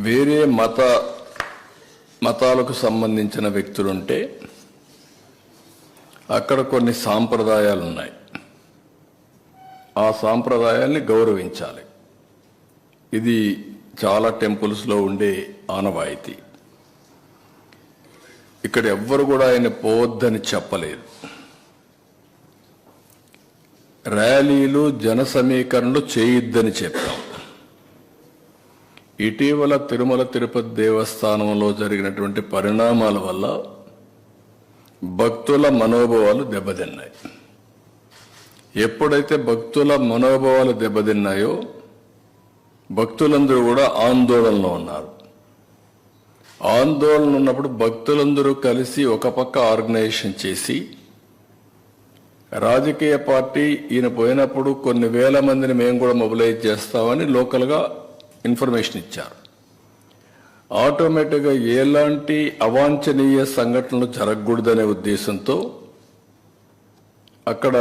వేరే మత మతాలకు సంబంధించిన వ్యక్తులుంటే అక్కడ కొన్ని సాంప్రదాయాలు ఉన్నాయి ఆ సాంప్రదాయాల్ని గౌరవించాలి. ఇది చాలా టెంపుల్స్లో ఉండే ఆనవాయితీ. ఇక్కడ ఎవ్వరు కూడా ఆయన పోవద్దని చెప్పలేదు. ర్యాలీలు జన సమీకరణలు చేయొద్దని చెప్పాం. ఇటీవల తిరుమల తిరుపతి దేవస్థానంలో జరిగినటువంటి పరిణామాల వల్ల భక్తుల మనోభావాలు దెబ్బతిన్నాయి. ఎప్పుడైతే భక్తుల మనోభావాలు దెబ్బతిన్నాయో భక్తులందరూ కూడా ఆందోళనలో ఉన్నారు. ఆందోళన ఉన్నప్పుడు భక్తులందరూ కలిసి ఒక పక్క ఆర్గనైజేషన్ చేసి రాజకీయ పార్టీ ఈయన పోయినప్పుడు కొన్ని వేల మందిని మేము కూడా మొబిలైజ్ చేస్తామని లోకల్గా ఇన్ఫర్మేషన్ ఇచ్చారు. ఆటోమేటిక్గా ఎలాంటి అవాంఛనీయ సంఘటనలు జరగకూడదనే ఉద్దేశంతో అక్కడ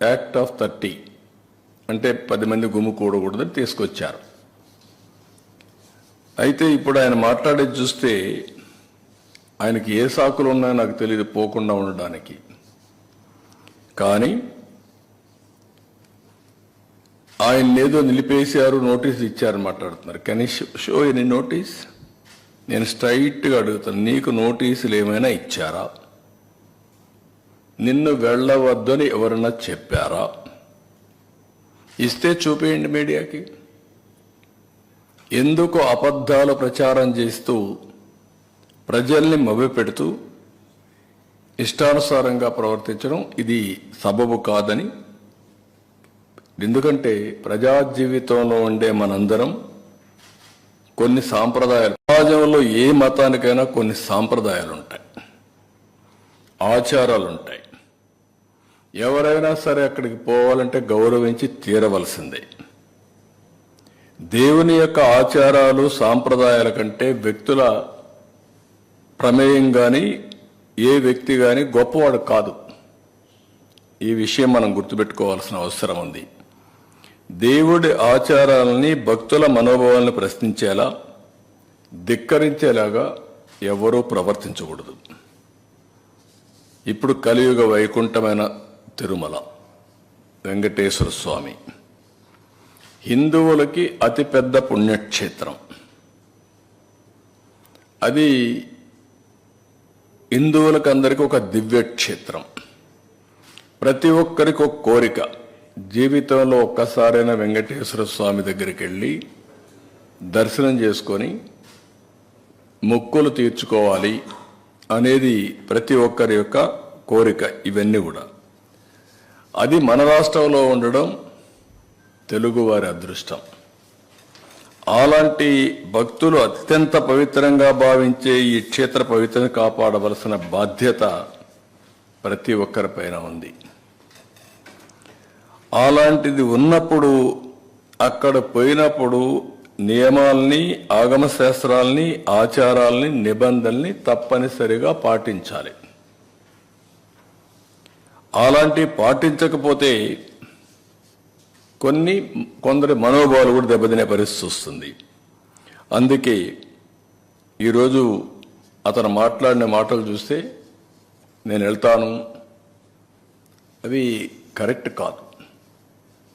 యాక్ట్ ఆఫ్ థర్టీ అంటే పది మంది గుమ్ము కూడకూడదని తీసుకొచ్చారు. అయితే ఇప్పుడు ఆయన మాట్లాడేది చూస్తే ఆయనకి ఏ సాకులు ఉన్నాయో నాకు తెలియదు పోకుండా ఉండడానికి. కానీ ఆయన ఏదో నిలిపేశారు నోటీస్ ఇచ్చారని మాట్లాడుతున్నారు. కానీ షో ఎనీ నోటీస్ నేను స్ట్రైట్గా అడుగుతాను నీకు నోటీసులు ఏమైనా ఇచ్చారా? నిన్ను వెళ్ళవద్దని ఎవరైనా చెప్పారా? ఇస్తే చూపేయండి మీడియాకి. ఎందుకు అబద్ధాలు ప్రచారం చేస్తూ ప్రజల్ని మభ్యపెడుతూ ఇష్టానుసారంగా ప్రవర్తించడం? ఇది సబబు కాదని ఎందుకంటే ప్రజా జీవితంలో ఉండే మనందరం కొన్ని సాంప్రదాయాలు. సమాజంలో ఏ మతానికైనా కొన్ని సాంప్రదాయాలు ఉంటాయి. ఆచారాలు ఉంటాయి ఎవరైనా సరే అక్కడికి పోవాలంటే గౌరవించి తీరవలసిందే. దేవుని యొక్క ఆచారాలు సాంప్రదాయాల కంటే వ్యక్తుల ప్రమేయం కానీ ఏ వ్యక్తి కానీ గొప్పవాడు కాదు. ఈ విషయం మనం గుర్తుపెట్టుకోవాల్సిన అవసరం ఉంది. దేవుడి ఆచారాలని భక్తుల మనోభావాలను ప్రశ్నించేలా ధిక్కరించేలాగా ఎవరూ ప్రవర్తించకూడదు. ఇప్పుడు కలియుగ వైకుంఠమైన తిరుమల వెంకటేశ్వర స్వామి. హిందువులకి అతిపెద్ద పుణ్యక్షేత్రం. అది హిందువులకు అందరికీ ఒక దివ్యక్షేత్రం. ప్రతి ఒక్కరికి ఒక కోరిక. జీవితంలో ఒక్కసారైనా వెంకటేశ్వర స్వామి దగ్గరికి వెళ్ళి దర్శనం చేసుకొని మొక్కులు తీర్చుకోవాలి అనేది ప్రతి ఒక్కరి యొక్క కోరిక ఇవన్నీ కూడా. అది మన రాష్ట్రంలో ఉండడం తెలుగువారి అదృష్టం. అలాంటి భక్తులు అత్యంత పవిత్రంగా భావించే ఈ క్షేత్ర పవిత్రను కాపాడవలసిన బాధ్యత ప్రతి ఒక్కరిపైన ఉంది. అలాంటిది ఉన్నప్పుడు అక్కడ పోయినప్పుడు నియమాల్ని ఆగమ శాస్త్రాల్ని ఆచారాల్ని నిబంధనల్ని తప్పనిసరిగా పాటించాలి. అలాంటి పాటించకపోతే కొన్ని కొందరి మనోభావాలు కూడా దెబ్బతినే పరిస్థితి వస్తుంది. అందుకే ఈరోజు అతను మాట్లాడిన మాటలు చూస్తే నేను వెళ్తాను. అవి కరెక్ట్ కాదు.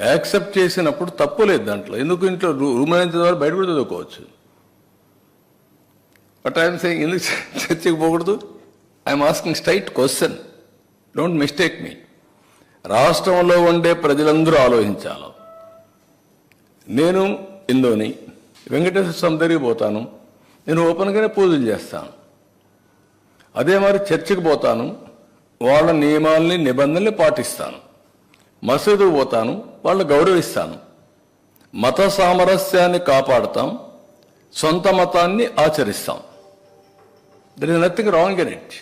యాక్సెప్ట్ చేసినప్పుడు తప్పు లేదు దాంట్లో. ఎందుకు ఇంట్లో రూ- రూమ్ అయిన చదవాలి బయట కూడా చదువుకోవచ్చు? బట్ ఐఎమ్ సెయింగ్ ఎందుకు చర్చకి పోకూడదు? I'm asking straight question don't mistake మీ రాష్ట్రంలో ఉండే ప్రజలందరూ ఆలోచించాలి. నేను ఇందోని వెంకటేశ్వర స్వామి దగ్గరికి పోతాను. నేను ఓపెన్గానే పూజలు చేస్తాను. అదే మరి చర్చికి పోతాను. వాళ్ళ నియమాల్ని నిబంధనల్ని పాటిస్తాను. మసీదు పోతాను వాళ్ళు గౌరవిస్తాను. మత సామరస్యాన్ని కాపాడతాం సొంత మతాన్ని ఆచరిస్తాం. There is nothing wrong in it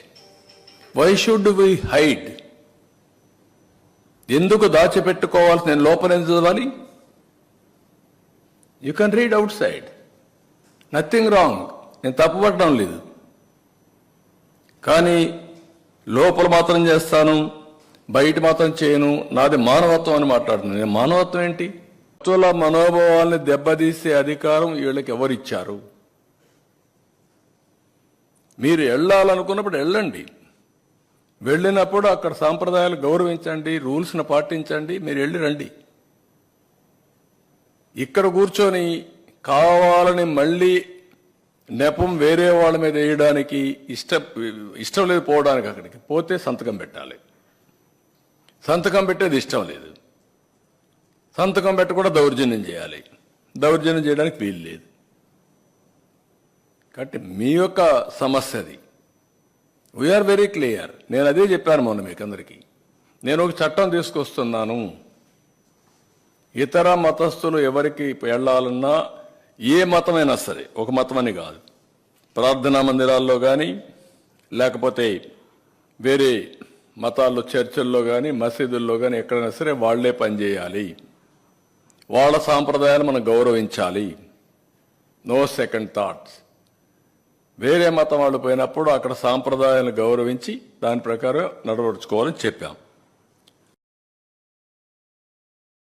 why should we hide ఎందుకు దాచిపెట్టుకోవాల్సి నేను లోపల ఎందుకు చదవాలి? You can read outside nothing wrong నేను తప్పుపడడం లేదు. కానీ లోపల మాత్రం చేస్తాను. బయట మాత్రం చేయను నాది మానవత్వం అని మాట్లాడుతున్నాను నేను మానవత్వం ఏంటి? భక్తుల మనోభావాల్ని దెబ్బతీసే అధికారం వీళ్ళకి ఎవరిచ్చారు మీరు వెళ్ళాలనుకున్నప్పుడు వెళ్ళండి. వెళ్ళినప్పుడు అక్కడ సాంప్రదాయాలు గౌరవించండి రూల్స్ని పాటించండి మీరు వెళ్ళి రండి. ఇక్కడ కూర్చొని కావాలని మళ్ళీ నెపం వేరే వాళ్ళ మీద వేయడానికి ఇష్టం ఇష్టం లేదు పోవడానికి అక్కడికి. పోతే సంతకం పెట్టాలి. సంతకం పెట్టేది ఇష్టం లేదు. సంతకం పెట్టకుండా దౌర్జన్యం చేయాలి. దౌర్జన్యం చేయడానికి వీలు లేదు. కాబట్టి మీ యొక్క సమస్య అది వీఆర్ వెరీ క్లియర్ నేను అదే చెప్పాను మొన్న మీకు అందరికీ. నేను ఒక చట్టం తీసుకొస్తున్నాను. ఇతర మతస్థులు ఎవరికి వెళ్ళాలన్నా ఏ మతమైనా సరే ఒక మతం అని కాదు. ప్రార్థనా మందిరాల్లో కానీ లేకపోతే వేరే మతాల్లో చర్చల్లో కానీ మసీదుల్లో కానీ ఎక్కడైనా సరే వాళ్ళే పనిచేయాలి వాళ్ళ సాంప్రదాయాలు మనం గౌరవించాలి. No second thoughts. వేరే మతం వాళ్ళు పోయినప్పుడు అక్కడ సాంప్రదాయాలను గౌరవించి దాని ప్రకారం నడవడుచుకోవాలని చెప్పాం.